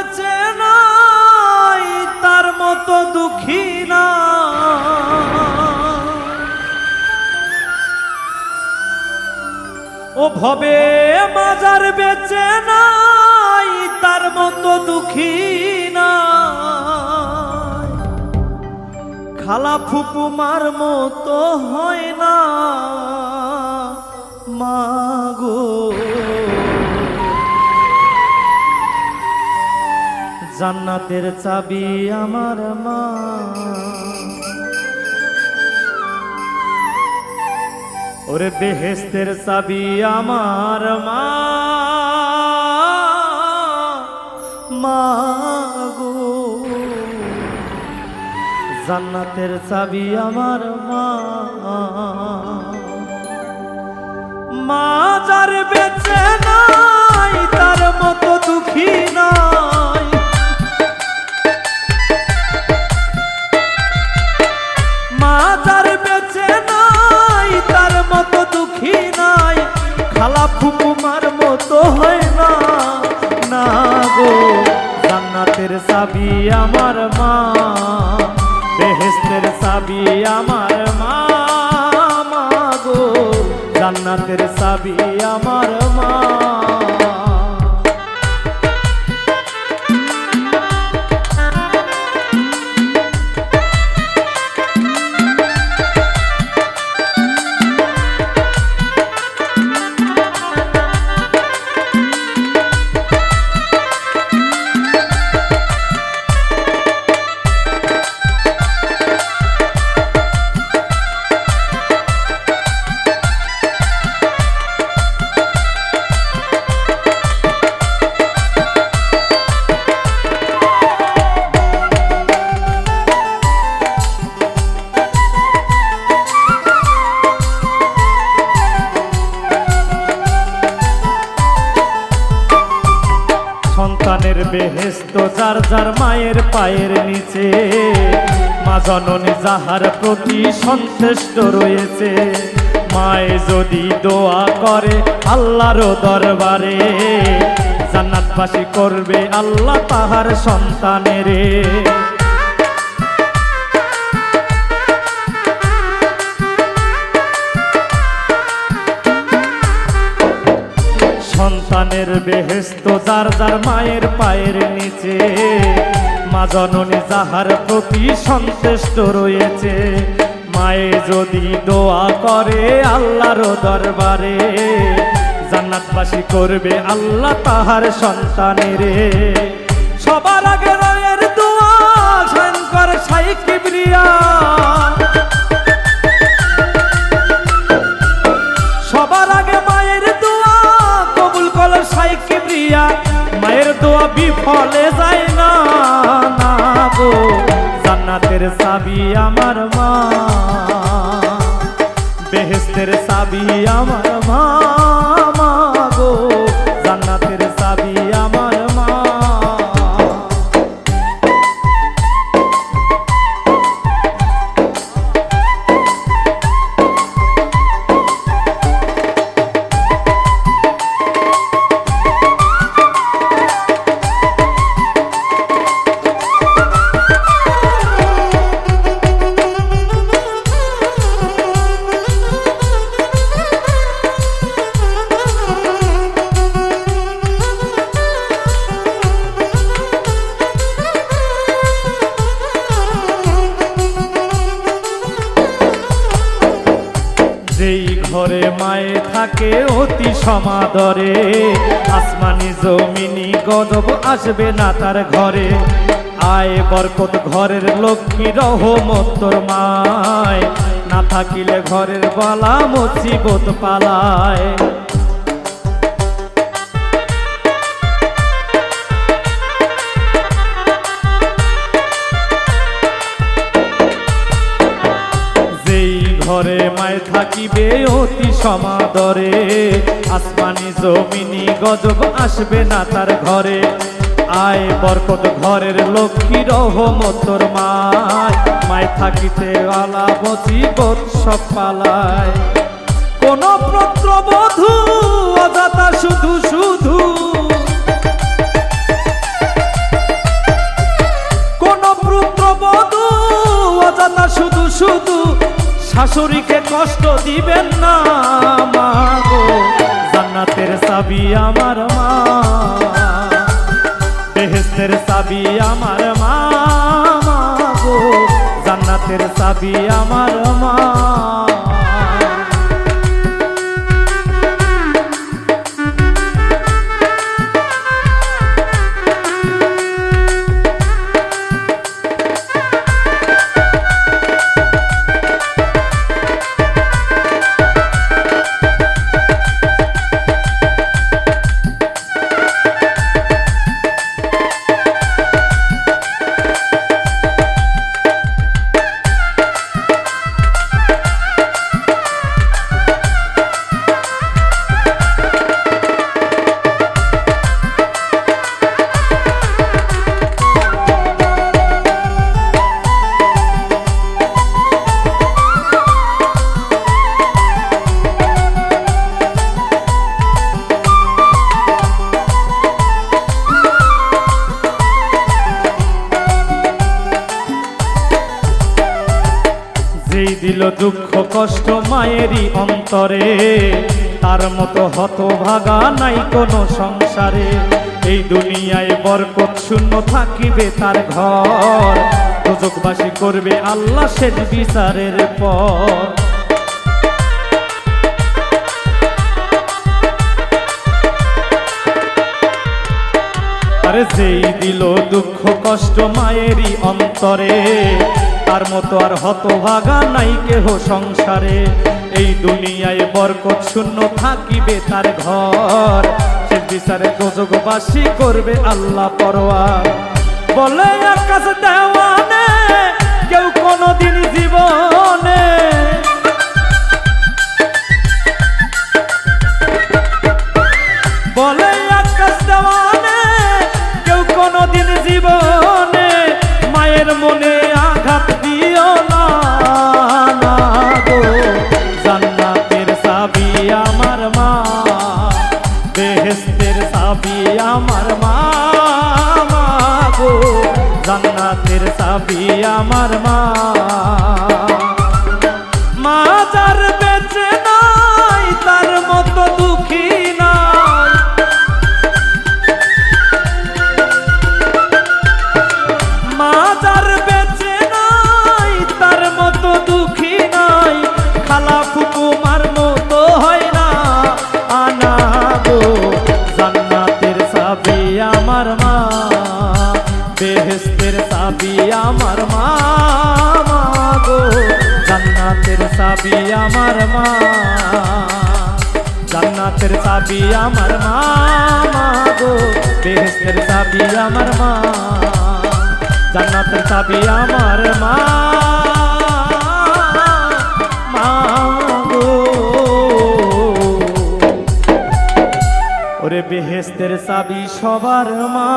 বেঁচে নাই, তার মতো দুঃখী না। ও ভবে মাজার বেঁচে নাই, তার মতো দুঃখী না। খালা ফুপুমার মতো হয় না মাগো জান্নাতের চাবি আমার মা। ওরে বেহেস্তের চাবি আমার মা। মা গো। জান্নাতের চাবি আমার মা। মা যার বেঁচে নাই, তার মতো দুঃখী নাই খালা ফুকুমার মতো হয় না। না গো, জান্নাতের চাবি আমার মা। বেহেস্তের চাবি আমার মা। মা গো, জান্নাতের চাবি আমার মা। বেহেস্ত যার যার মায়ের পায়ের নিচে, মা জননী যাহার প্রতি সন্তুষ্ট রয়েছে। মায়ে যদি দোয়া করে আল্লাহর দরবারে, জান্নাতবাসী করবে আল্লাহ তাহার সন্তানেরে। সন্তানের বেহেস্ত যার যার মায়ের পায়ের নিচে, মা জননী যাহার প্রতি সন্তুষ্ট রয়েছে, মায়ে যদি দোয়া করে আল্লাহর দরবারে, জান্নাতবাসী করবে আল্লাহ তাহার সন্তানের। সবার আগে রয়ের দোয়া শঙ্কর সাই কিবরিয়া মায়ের দোয়া বিফলে যায় না না গো। জান্নাতের সাবি আমার মা। বেহেস্তের সাবি আমার মা। যেই ঘরে মায়ে থাকে অতি সমাদরে, আসমানি জমিনি গদব আসবে না তার ঘরে। আয় বরকত ঘরের লক্ষ্মী রহমত্তর মায়, না থাকিলে ঘরের বালা মুসিবত পালায়। ঘরে মায় থাকিবে অতি সমাদরে। আসমানি জমিনি গজব আসবে না তার ঘরে। আয় বরকত ঘরের লক্ষ্মী রহমতর মায়। মায় থাকিতে আলা বচিবত সব পালায়। কোন প্রত্র অদাতা শুধু শুধু। কোন পুত্র অদাতা শুধু শুধু। শাশুড়িকে কষ্ট দিবেন না, মা গো। জান্নাতের চাবি আমার মা। বেহেস্তের চাবি আমার মা গো। জান্নাতের চাবি আমার মা। দুঃখ, কষ্ট মায়েরই অন্তরে। তার মতো হতভাগা নাই কোনো সংসারে। এই দুনিয়ায় বরকত শূন্য থাকিবে তার ঘর। দুজকবাসী করবে আল্লাহ শেষ বিচারের পর। আরে যেই দিল দুঃখ, কষ্ট মায়েরই অন্তরে। তার মতো আর হতভাগা নাই কেহ সংসারে। এই দুনিয়ায় বরকত শূন্য থাকিবে তার ঘর। সে বিচারে দোজগবাসী করবে আল্লাহ পরোয়া বলে আকাশ দেওয়ানে কেউ কোনোদিন জীবনে সাবি আমার মা। আমার মা গো, জান্নাতের সাবি আমার মা। জান্নাতের চাবি আমার মা গো, বেহেস্তের চাবি আমার মা। জান্নাতের চাবি আমার মা। বেহেস্তের চাবি সবার মা।